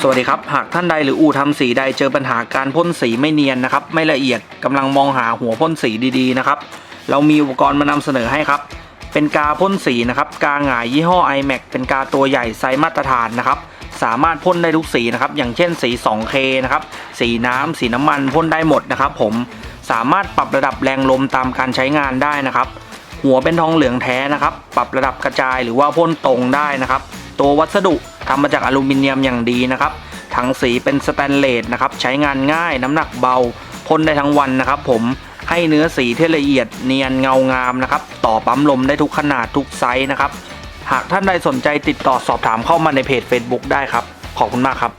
สวัสดีครับ หากท่านใดหรืออู่ทำสีใดเจอปัญหาการพ่นสีไม่เนียนนะครับ ไม่ละเอียดกำลังมองหาหัวพ่นสีดีๆนะครับ เรามีอุปกรณ์มานำเสนอให้ครับ เป็นกาพ่นสีนะครับ กาหงายยี่ห้อ iMac เป็นกาตัวใหญ่ไซส์มาตรฐานนะครับ สามารถพ่นได้ทุกสีนะครับ อย่างเช่นสี 2K นะครับ สีน้ำสีน้ำมันพ่นได้หมดนะครับ ผม สามารถปรับระดับแรงลมตามการใช้งานได้นะครับ หัวเป็นทองเหลืองแท้นะครับ ปรับระดับกระจายหรือว่าพ่นตรงได้นะครับ ตัววัสดุ ทำมาจากอลูมิเนียมอย่างดีนะครับถังสีเป็นสแตนเลสนะครับใช้งานง่ายน้ำหนักเบาพ่นได้ทั้งวันนะครับผมให้เนื้อสีที่ละเอียดเนียนเงางามนะครับต่อปั๊มลมได้ทุกขนาดทุกไซส์นะครับ หากท่านใดสนใจติดต่อสอบถามเข้ามาในเพจ Facebook ได้ครับ ขอบคุณมากครับ